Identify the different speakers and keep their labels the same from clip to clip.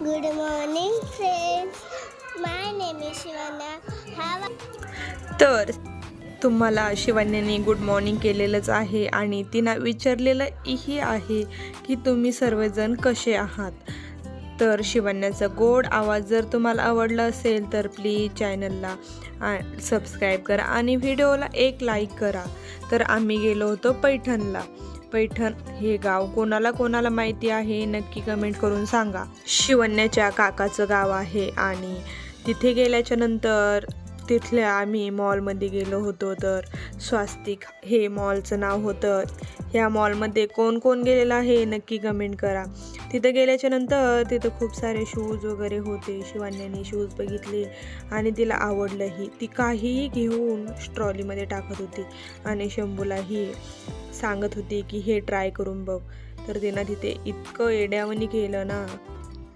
Speaker 1: Good morning friends my name is Shivana. How
Speaker 2: तर तुम्हाला शिवण्याने good morning केलेलंच आहे आणि तिनं विचारलेलंही आहे की तुम्ही सर्वजण कसे आहात? तर शिवण्याचा गोड आवाज जर तुम्हाला आवडला असेल तर प्लीज चॅनलला सबस्क्राईब करा आणि व्हिडिओला एक लाईक करा. तर आम्ही गेलो होतो पैठणला. पैठण हे गाव कोणाला कोणाला माहिती आहे नक्की कमेंट करून सांगा. शिवण्याच्या काकाचं गाव आहे आणि तिथे गेल्याच्यानंतर तिथल्या आम्ही मॉलमध्ये गेलो होतो तर स्वास्तिक हे मॉलचं नाव होतं. ह्या मॉलमध्ये कोण कोण गेलेलं आहे नक्की कमेंट करा. तिथं गेल्याच्यानंतर तिथं खूप सारे शूज वगैरे होते. शिवान्याने शूज बघितले आणि तिला आवडलंही. ती काहीही घेऊन ट्रॉलीमध्ये टाकत होती आणि शंभूलाही सांगत होती की हे ट्राय करून बघ. तर तिनं तिथे इतकं येड्यावणी केलं ना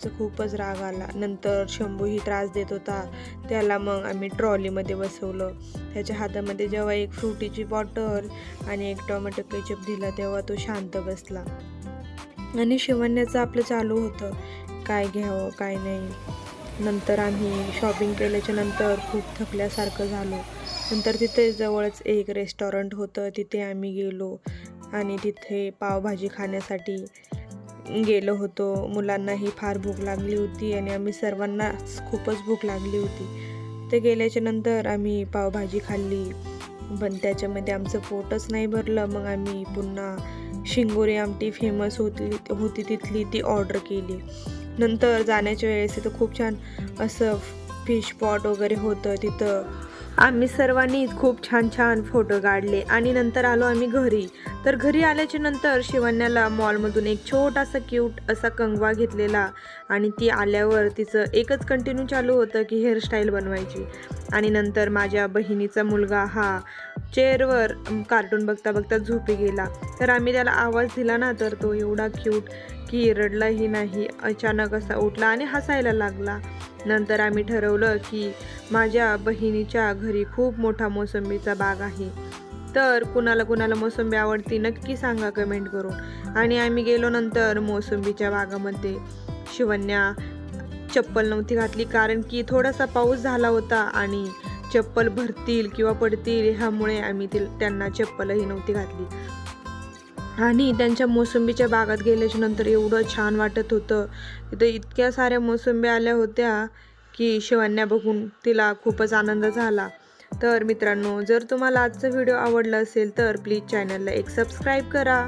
Speaker 2: तर खूपच राग आला. नंतर शंभूही त्रास देत होता. त्याला मग आम्ही ट्रॉलीमध्ये बसवलं. त्याच्या हातामध्ये जेव्हा एक फ्रुटीची बॉटल आणि एक टोमॅटो केचप दिला तेव्हा तो शांत बसला. आणि शिवण्याचं आपलं चालू होतं. काय घ्यावं काय नाही. नंतर आम्ही शॉपिंग केल्याच्यानंतर खूप थकल्यासारखं झालो. नंतर तिथे जवळच एक रेस्टॉरंट होतं तिथे आम्ही गेलो आणि तिथे पावभाजी खाण्यासाठी गेलो होतो. मुलांनाही फार भूक लागली होती आणि आम्ही सर्वांनाच खूपच भूक लागली होती. ते गेल्याच्यानंतर आम्ही पावभाजी खाल्ली पण त्याच्यामध्ये आमचं पोटच नाही भरलं. मग आम्ही पुन्हा शिंगोरी आमटी फेमस होती होती तिथली ती ऑर्डर केली. नंतर जाण्याच्या वेळेस तिथं खूप छान असं फिश पॉट वगैरे होतं तिथं आम्ही सर्वांनीच खूप छान छान फोटो काढले आणि नंतर आलो आम्ही घरी. तर घरी आल्याच्यानंतर शिवण्याला मॉलमधून एक छोटासा क्यूट असा कंगवा घेतलेला आणि ती आल्यावर तिचं एकच कंटिन्यू चालू होतं की हेअरस्टाईल बनवायची. आणि नंतर माझ्या बहिणीचा मुलगा हा चेअरवर कार्टून बघता बघता झोपी गेला. तर आम्ही त्याला आवाज दिला ना तर तो एवढा क्यूट की रडलाही नाही अचानक असा उठला आणि हसायला लागला. नंतर आम्ही ठरवलं की माझ्या बहिणीच्या घरी खूप मोठा मोसंबीचा बाग आहे. तर कुणाला कुणाला मोसंबी आवडती नक्की सांगा कमेंट करून. आणि आम्ही गेलो नंतर मोसंबीच्या बागामध्ये. शिवन्या चप्पल नव्हती घातली कारण की थोडासा पाऊस झाला होता आणि चप्पल भरतील किंवा पडतील ह्यामुळे आम्ही ते त्यांना चप्पलही नव्हती घातली. आणि त्यांच्या मोसंबीच्या बागात गेल्याच्यानंतर एवढं छान वाटत होतं. तिथं इतक्या साऱ्या मोसंबी आल्या होत्या की शिवन्या बघून तिला खूपच आनंद झाला. तर मित्रांनो जर तुम्हाला आजचा व्हिडिओ आवडला असेल तर प्लीज चॅनलला एक सबस्क्राईब करा.